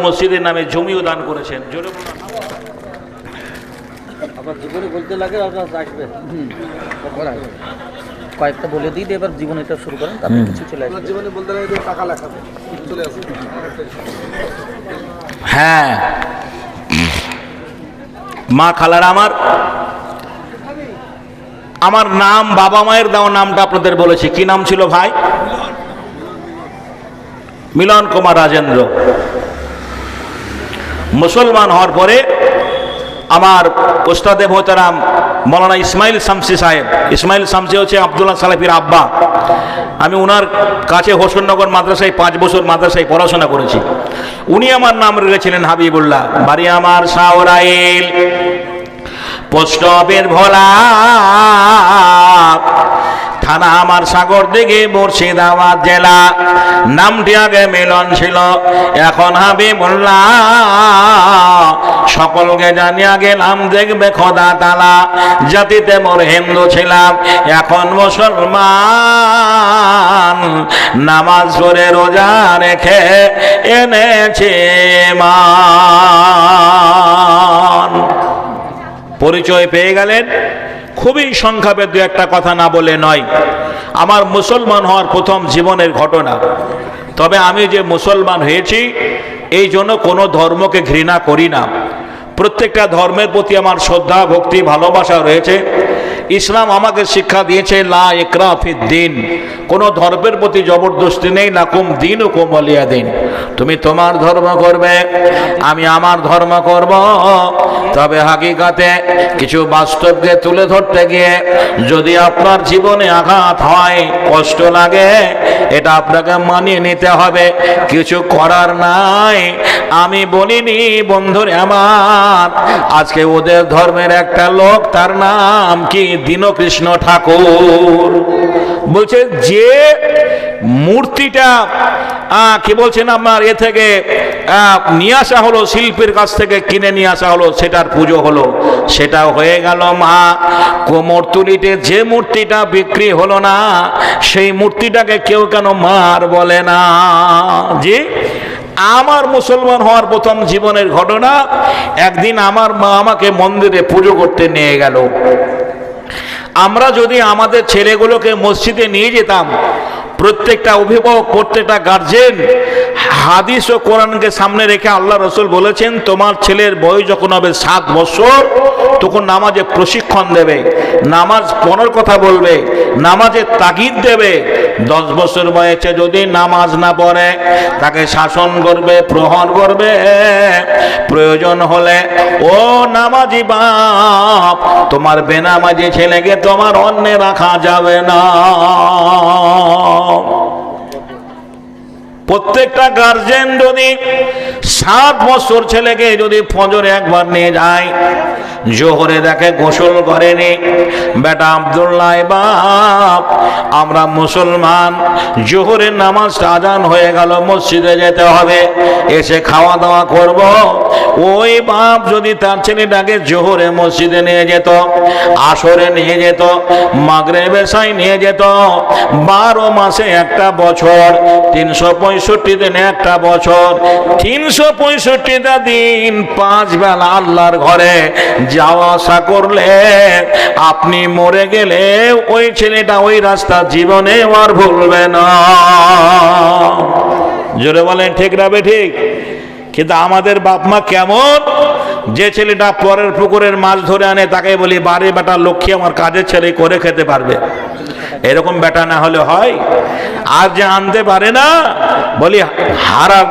মসজিদের নামে জমিও দান করেছেন। জোরে আবার জীবনে বলতে লাগে আসবে। কয়েকটা বলে দিই এবার জীবনীটা শুরু করেন তারপর কিছু চলে আসবে। জীবনে বলতে লাগে টাকা চলে আসে হ্যাঁ। মা খালার আমার আমার নাম বাবা মায়ের দেওয়া নামটা আপনাদের বলেছি। কি নাম ছিল ভাই? মিলন কুমার রাজেন্দ্র। মুসলমান হওয়ার পরে আমার ওস্তাদে মোহতারাম মৌলানা ইসমাইল শামসি সাহেব, ইসমাইল শামসি হচ্ছে আবদুল্লাহ সালাফির আব্বা। আমি ওনার কাছে হোসেননগর মাদ্রাসায় পাঁচ বছর মাদ্রাসায় পড়াশোনা করেছি। উনি আমার নাম রেখেছিলেন হাবিবুল্লাহ। বাড়ি আমার সাওরাইল, পোস্ট অফিস ভোলা থানা আমার সাগর দিকে মুর্শিদাবাদ জেলা। নামটি আগে মিলন ছিল, এখন হাবিবুল্লাহ সকলকে জানিয়া গেলাম, দেখবে খোদা তালা, জাতিতে মোর হিন্দু ছিলাম, এখন মুসলমান। নামাজ পড়ে, রোজা রেখে এনেছে মা পরিচয় পেয়ে গেলেন? খুবই সংক্ষেপে দু একটা কথা না বলে নয়। আমার মুসলমান হওয়ার প্রথম জীবনের ঘটনা। তবে আমি যে মুসলমান হয়েছি, এই জন্য কোনো ধর্মকে ঘৃণা করি না। প্রত্যেকটা ধর্মের প্রতি আমার শ্রদ্ধা, ভক্তি, ভালোবাসা রয়েছে। ইসলাম আমাকে শিক্ষা দিয়েছে, লা একরাফি দিন। কোনো ধর্মের প্রতি জবরদস্তি নেই, না কুম দিন ও কোমলিয়া দিন। তুমি তোমার ধর্ম করবে, আমি আমার ধর্ম করব। তবে হাকিকাতে কিছু বাস্তবকে তুলে ধরতে গিয়ে যদি আপনার জীবনে আঘাত হয়, কষ্ট লাগে এটা আপনাকে মানিয়ে নিতে হবে। কিছু করার নাই। আমি বলিনি, বন্ধুরে আমার, আজকে ওদের ধর্মের একটা লোক, তার নাম কি? দীনকৃষ্ণ ঠাকুর। বলছে, যে মূর্তিটা কি বলছেন আমার এ থেকে? নিয়ে আসা হলো, শিল্পীর কাছ থেকে কিনে নিয়ে আসা হলো, সেটার পুজো হলো। সেটা হয়ে গেল মা কোমরতুলিতে যে মূর্তিটা বিক্রি হলো না, সেই মূর্তিটাকে কেউ কেন মার বলে না। জি, আমার মুসলমান হওয়ার প্রথম জীবনের ঘটনা, একদিন আমার মা আমাকে মন্দিরে পুজো করতে নিয়ে গেল। আমরা যদি আমাদের ছেলেগুলোকে মসজিদে নিয়ে যেতাম প্রত্যেকটা অভিভাবক, প্রত্যেকটা গার্জেন হাদিস ও কোরআনকে সামনে রেখে আল্লাহ রসুল বলেছেন, তোমার ছেলের বয়স যখন হবে সাত বছর তখন নামাজে প্রশিক্ষণ দেবে, নামাজ পড়ার কথা বলবে, নামাজে তাগিদ দেবে। দশ বছর বয়সে যদি নামাজ না পড়ে, তাকে শাসন করবে, প্রহর করবে। প্রয়োজন হলে, ও নামাজি বাপ, তোমার বেনামাজি ছেলেকে তোমার অন্যে রাখা যাবে না। প্রত্যেকটা গার্জেন যদি সাত বছর ছেলেকে যদি ফজরে একবার নিয়ে যায়, জোহরে দেখে গোসল করেনি। বেটা আবদুল্লাহ বাপ, আমরা মুসলমান জোহরের নামাজ আজান হয়ে গেল, মসজিদে যেতে হবে, এসে খাওয়া দাওয়া করব। ওই বাপ যদি তার ছেলেটাকে জোহরে মসজিদে নিয়ে যেত, আসরে নিয়ে যেত মাগরে বেসাই নিয়ে যেত, বারো মাসে একটা বছর, তিনশো পঁয়ষট্টি দিনে একটা বছর তিনশো পঁয়ষট্টিটা দিন পাঁচ বেলা আল্লাহর ঘরে যাওয়া আসা করলে আপনি মরে গেলে ওই ছেলেটা ওই রাস্তা জীবনে আর ভুলবে না। জোরে বলেন, ঠিক রাবে ঠিক? কিন্তু আমাদের বাপ মা কেমন? যে ছেলেটা পরের পুকুরের মাছ ধরে আনে, তাকে বলি বাড়ি বেটা, লক্ষ্মী আমার কাজের ছেলে করে খেতে পারবে। এরকম বেটা না হলে হয়? আর যে আনতে পারে না বলি হারাম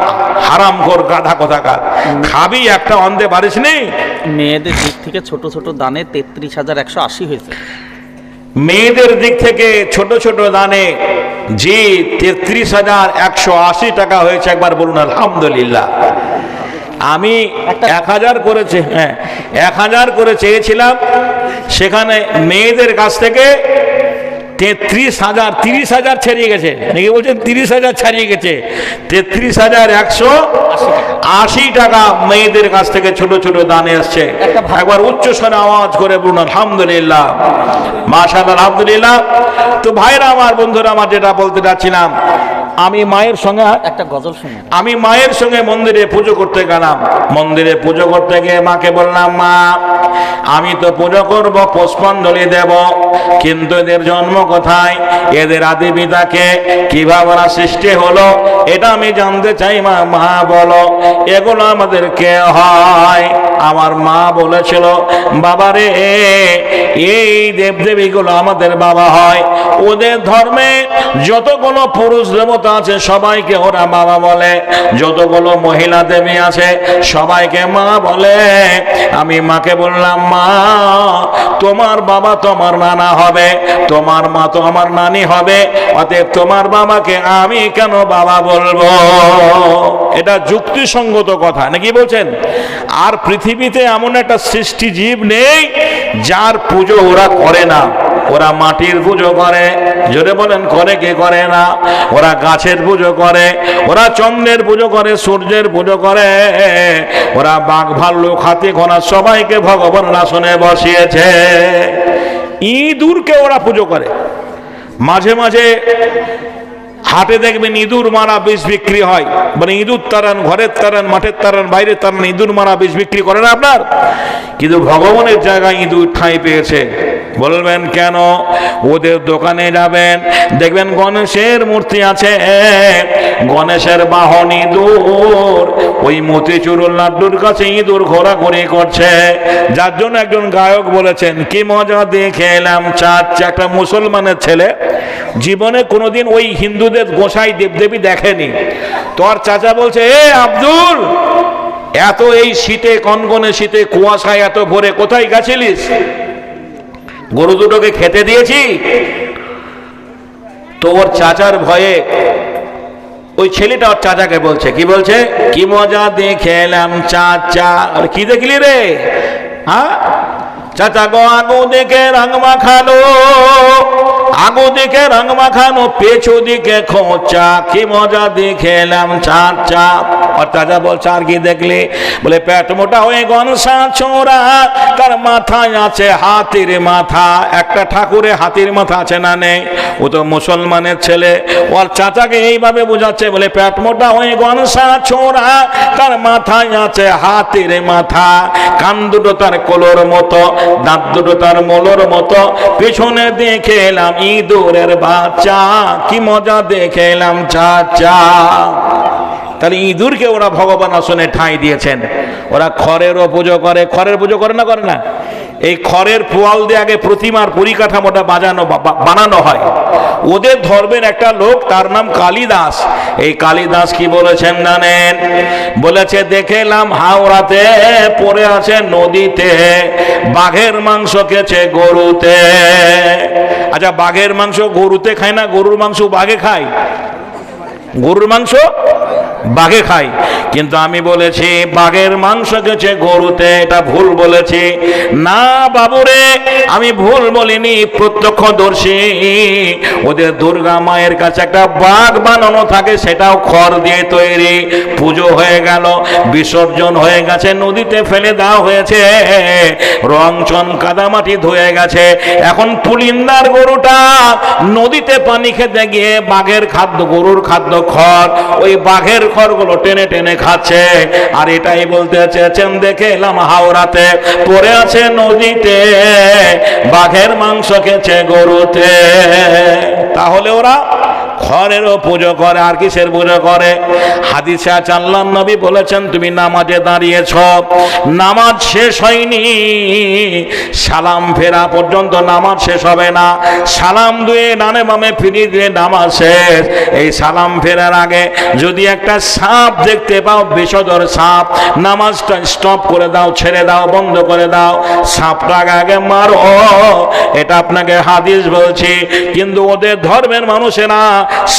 হারাম কর গাধা কোথাকার। খাবি একটা আনতে পারিস নি? মেয়েদের দিক থেকে ছোট ছোট দানে তেত্রিশ হাজার একশো আশি হয়েছে। মেয়েদের দিক থেকে ছোট ছোট দানে জি তেত্রিশ হাজার একশো আশি টাকা হয়েছে একবার বলুন আলহামদুলিল্লাহ। আমি এক হাজার করেছে হ্যাঁ এক হাজার করে চেয়েছিলাম সেখানে মেয়েদের কাছ থেকে তেত্রিশ হাজার তিরিশ হাজার ছাড়িয়ে গেছে। নাকি বলছেন তিরিশ হাজার ছাড়িয়ে গেছে? তেত্রিশ হাজার একশো আশি টাকা। মেয়েদের কাছ থেকে ছোট ছোট দানে আসছে। একবার উচ্চ স্বরে আওয়াজ করে বলুন আলহামদুলিল্লাহ। মাশাআল্লাহ আলহামদুলিল্লাহ। তো ভাইরা আমার বন্ধুরা আমার যেটা বলতে যাচ্ছিলাম আমি মায়ের সঙ্গে একটা গজল শুনুন আমি। মায়ের সঙ্গে মন্দিরে পুজো করতে গেলাম। মন্দিরে পুজো করতে গিয়ে মাকে বললাম মা আমি তো পুজো করব পুষ্পাঞ্জলি দেব কিন্তু এদের জন্ম কোথায়? এদের আদি পিতাকে কীভাবে ওরা সৃষ্টি হলো এটা আমি জানতে চাই মা মা বলো এগুলো আমাদের কে হয়? আমার মা বলেছিল বাবারে এই দেবদেবীগুলো আমাদের বাবা হয়। ওদের ধর্মে যতগুলো পুরুষ দেবতা আছে, সবাইকে ওরা বাবা বলে। যতগুলো মহিলা দেবী আছে, সবাইকে মা বলে। আমি মাকে বললাম, মা, তোমার বাবা তোমার নানা হবে, তোমার মা তো আমার নানি হবে, অতএব তোমার বাবাকে আমি কেন বাবা বলব? এটা যুক্তিসঙ্গত কথা, নাকি বলছেন? আর পৃথিবীতে এমন একটা সৃষ্টি জীব নেই, যার পুজো ওরা করে না। ওরা মাটির পুজো করে জোরে বলেন করে কে করে না, ওরা গাছের পুজো করে, ওরা চন্দ্রের পুজো করে, সূর্যের পুজো করে, ওরা বাঘ ভাল্লুক, হাতি ঘোড়া সবাইকে ভগবান আসনে বসিয়েছে। ইঁদুরকে ওরা পুজো করে। মাঝে মাঝে হাটে দেখবেন ইঁদুর মারা বিষ বিক্রি হয়। মানে ইঁদুর তারান, ঘরের তারান, মাঠের তারান, বাইরের তারান, ইঁদুর মারা বিষ বিক্রি করে না আপনার? কিন্তু ভগবানের জায়গায় ইঁদুর ঠাঁই পেয়েছে। বলবেন কেন? ওদের দোকানে যাবেন। দেখবেন গণেশের মূর্তি আছে। গণেশের বাহন ইঁদুর। ওই মতিচুরুল লাড্ডুর কাছে ইঁদুর ঘোরাঘুরি করছে। যার জন্য একজন গায়ক বলেছেন, কি মজা দেখে এলাম চার একটা মুসলমানের ছেলে জীবনে কোনোদিন ওই হিন্দুদের গোসাই দেবদেবী দেখেনি। তোর চাচা বলছে, এ আব্দুল, এত এই শীতে কনকনে শীতে কুয়াশায় এত ভোরে কোথায় গেছিলিস? গরু দুটোকে খেতে দিয়েছি। তো ওর চাচার ভয়ে ওই ছেলেটা ওর চাচাকে বলছে, কি বলছে? কি মজা দেখে এলাম চাচা। আর কি দেখলি রে? হ্যাঁ? চাচা গো আগু দেখে রং মাখানো আগু দিকে রং মাখানো, পেছু দিকে খোঁচা। কি মজা দেখে চাচা। চাচা বলছে, আর কি দেখলি? বলে, পেট মোটা হয়ে গনসা ছোড়া তার মাথায় আছে হাতির মাথা? একটা ঠাকুরে হাতির মাথা আছে না নেই? ও তো মুসলমানের ছেলে। ওর চাচাকে এইভাবে বোঝাচ্ছে, বলে, পেট মোটা হয়ে গনসা ছোড়া তার মাথায় আছে হাতির মাথা? কান দুটো তার কোলোর মতো, দাঁত দুটো তার মোলর মতো। পেছনে দেখে এলাম ইঁদুরের বাচ্চা। কি মজা দেখে এলাম চাচা। তাহলে ইঁদুরকে ওরা ভগবান আসনে ঠাঁই দিয়েছেন। ওরা খড়েরও পুজো করে। খড়ের পুজো করে না করে না? এই খড়ের পোয়াল দিয়ে আগে প্রতিমার পরিকাঠামোটা বাজানো বানানো হয়। ওদের ধর্মের একটা লোক, তার নাম কালিদাস। এই কালিদাস কি বলেছেন জানেন? বলেছে, দেখেলাম হাওড়াতে পড়ে আছে নদীতে, বাঘের মাংস খেছে গরুতে। আচ্ছা বাঘের মাংস গরুতে খায় না? গরুর মাংস বাঘে খায়? গরুর মাংস বাঘে খাই কিন্তু আমি বলেছি, বাঘের মাংস গেছে গরুতে, এটা ভুল বলেছি। না বাবুরে, আমি ভুল বলিনি, প্রত্যক্ষদর্শী। ওদের দুর্গা মায়ের কাছে একটা বাঘ বানানো থাকে, সেটাও খড় দিয়ে তৈরি। পুজো হয়ে গেল, বিসর্জন হয়ে গেছে, নদীতে ফেলে দেওয়া হয়েছে। রং চন কাদামাটি ধুয়ে গেছে। এখন পুলিন্দার গরুটা নদীতে পানি খেতে গিয়ে বাঘের খাদ্য, গরুর খাদ্য খড়, ওই বাঘের খড়গুলো টেনে টেনে খাচ্ছে। আর এটাই বলতে চেয়েছেন, দেখে এলাম হাওড়াতে পড়ে আছে নদীতে, বাঘের মাংস খেছে গরুতে। তাহলে ওরা খড়েরও পুজো করে, আর কিসের পুজো করে? হাদিসা চাল্লাম নবী বলেছেন, তুমি নামাজে দাঁড়িয়েছ, নামাজ শেষ হয়নি। সালাম ফেরা পর্যন্ত নামাজ শেষ হবে না। সালাম দুয়ে নানে মামে ফিরিয়ে দিয়ে নামাজ শেষ। এই সালাম ফেরার আগে যদি একটা সাপ দেখতে পাও, বিষধর সাপ, নামাজটা স্টপ করে দাও, ছেড়ে দাও, বন্ধ করে দাও সাপটাকে আগে মারো। এটা আপনাকে হাদিস বলছি, কিন্তু ওদের ধর্মের মানুষেরা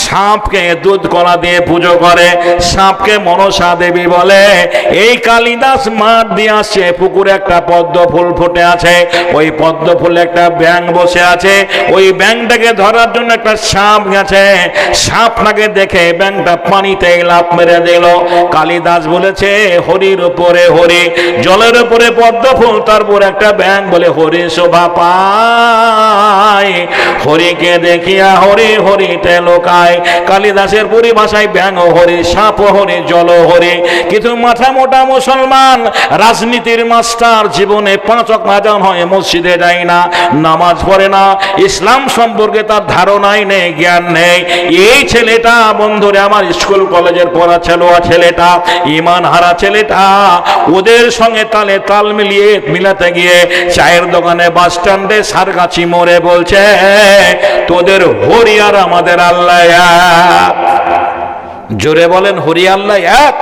সাপকে দুধ কলা দিয়ে পুজো করে, সাপকে মনসা দেবী বলে। এই কালিদাস মাঠ দিয়ে আসছে, পুকুরে একটা পদ্ম ফুল ফুটে আছে, ওই পদ্ম ফুলে একটা ব্যাং বসে আছে, ওই ব্যাংটাকে ধরার জন্য একটা সাপ গেছে। সাপটাকে দেখে ব্যাংটা পানিতে লাফ মেরে দিল। কালিদাস বলেছে, হরির উপরে হরি, জলের উপরে পদ্ম ফুল তারপর একটা ব্যাং বলে, হরি শোভা পায়। হরিকে দেখিয়া হরি হরি তেল ঢোকায়। কালিদাসের পরিভাষায় ব্যাঙ হরে, সাপ হরে, জল হরে। কিন্তু মাথা মোটা মুসলমান, রাজনীতির মাস্টার, জীবনে পাঁচ আজান হয়, মসজিদে যায় না, নামাজ পড়ে না। ইসলাম সম্পর্কে তার ধারণাই নেই, জ্ঞান নেই। এই ছেলেটা, বন্ধুরে, আমার স্কুল কলেজের পড়া ছেলোয়া ছেলেটা, ইমান হারা ছেলেটা, ওদের সঙ্গে তালে তাল মিলিয়ে মিলাতে গিয়ে চায়ের দোকানে বাস স্ট্যান্ডে সারগাছি মোড়ে বলছে, তোদের হরিয়ার আমাদের আল্লাহ এক। জোরে বলেন হরি আল্লাহ এক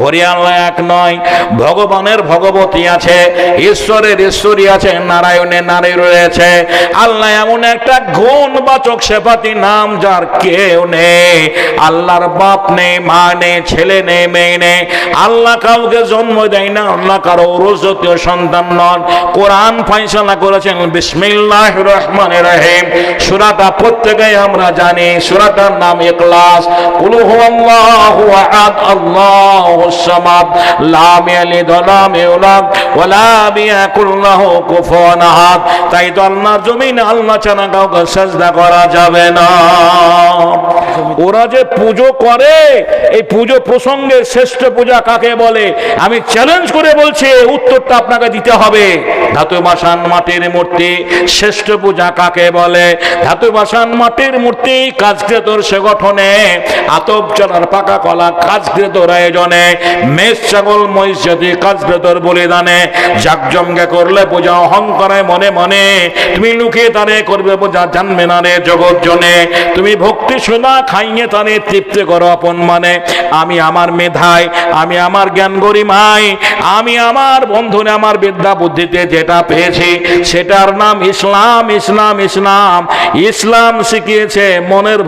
হরি আল্লাহ এক নয়, ভগবানের ভগবতী আছে, ঈশ্বরের ঈশ্বরী আছে নারায়ণের নারী রয়েছে। আল্লাহ এমন একটা গুণ গুণবাচক সেপাতি নাম যার কেউ নেই। আল্লাহর বাপ নেই, মা নেই, ছেলে নেই, মেয়ে নেই। আল্লাহ কাউকে জন্ম দেয় না, আল্লাহ কারও রোজতীয় সন্তান নন। কোরআন ফাইসলা করেছেন বিসমিল্লাহ রহমান রহিম। সুরাটা প্রত্যেকেই আমরা জানি, সুরাটার নাম ইখলাস। কুল হুয়াল্লাহু আহাদ আল্লাহুস সামাদ। লাম ইয়ালিদ ওয়া লাম ইউলাদ ওয়া له কুফুয়ান আহাদ। তাই তো আল্লাহ জমিন আল্লাহ ছাড়া কাউকে সাজদা করা যাবে না। ওরা যে পুজো করে, এই পুজো প্রসঙ্গে শ্রেষ্ঠ পূজা কাকে বলে? আমি চ্যালেঞ্জ করে বলছি উত্তরটা আপনাকে দিতে হবে। ধাতু বাসান মাটির মূর্তি শ্রেষ্ঠ পূজা কাকে বলে? ধাতু বাসান মাটির মূর্তি কাজকৃতর সে গঠনে, আতপ চলার পাকা কলা কাজকৃতর আয়োজনে, মেষ ছাগল মহিষ যদি কাজকৃতর বলিদানে। জাকজমকে করলে পূজা অহংকারে মনে মনে, তুমি লুকিয়ে তারে করবে পূজা, জানবে না রে জগৎ জনে। তুমি ভক্তি সোনা খাইয়ে তারে তৃপ্ত করো আপন মানে। আমি আমার মেধায় আমি আমার জ্ঞান গরিমায় আমি আমার বন্ধনে আমার বিদ্যা বুদ্ধিতে যেটা পেয়েছি, সেটার নাম ইসলাম ইসলাম ইসলাম। ইসলাম শিখিয়েছে মনের